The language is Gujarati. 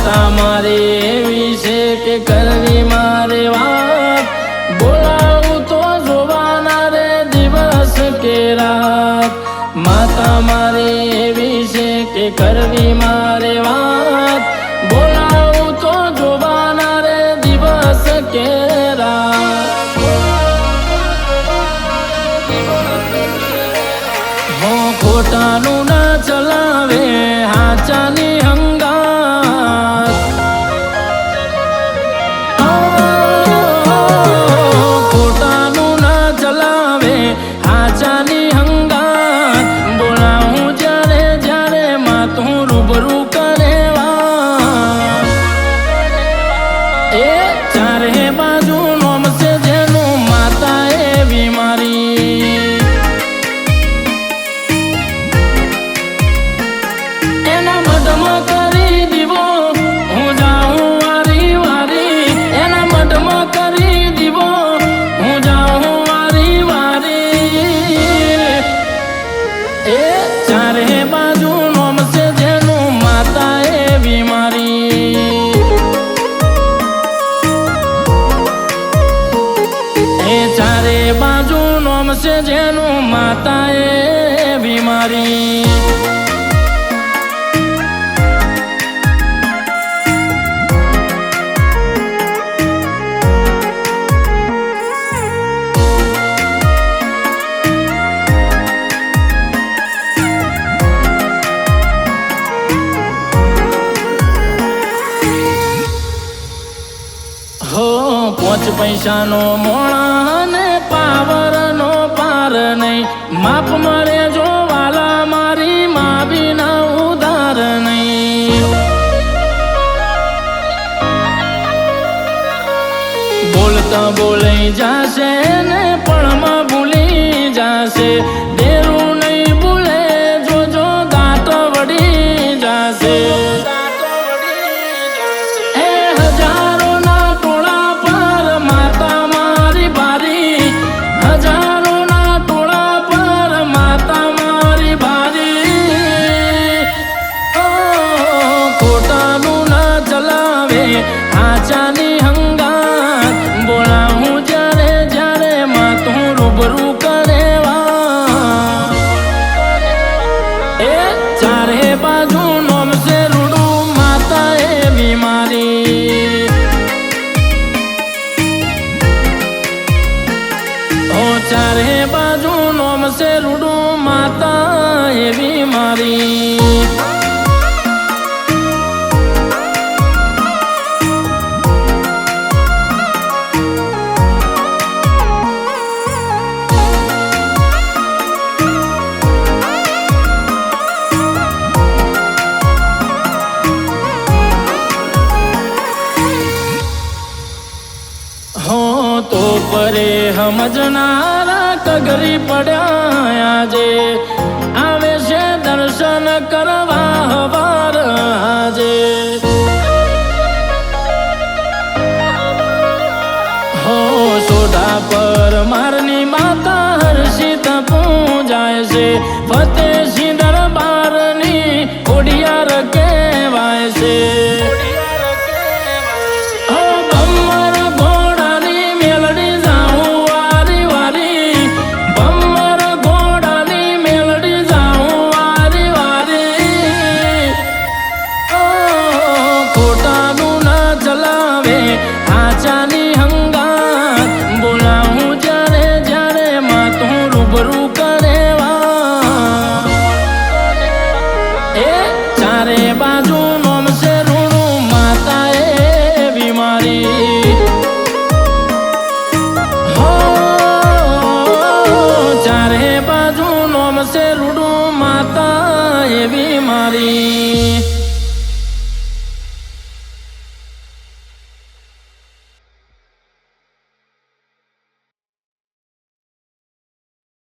માતા મારે એવી છે કે કરવી મારે વાત. બોલાવું તો જોવાના રે દિવસ કે રાત. માતા મારે એવી છે કે કરવી મારે વાત. બોલાવું તો જોવાના રે દિવસ કે રાત. ખોટાનું ના ચલાવે, હાચાની હંગાત જેનું માતા એ બીમારી પોચ પૈસાનો મોણા ને પાવરનો પાર નહીં. માપ મળે જો વાલા, મારી મા વિના ઉધાર નહીં. બોલતા બોલાઈ જાશે ને પણમાં ભૂલી જાશે. ચારે બાજુ નોમશે રૂડું માતા એ બીમારી. ઓ ચારે બાજુ નોમશે રૂડું માતા એ બીમારી. સમજનારા કગરી પડ્યા આજે. આવે છે દર્શન કરવા હવાર આજે. હો સોડા પર મારની માતા હર્ષિત પૂજાય છે. ફતેસિંહ દરબારની ઓડિયાર કહેવાય છે.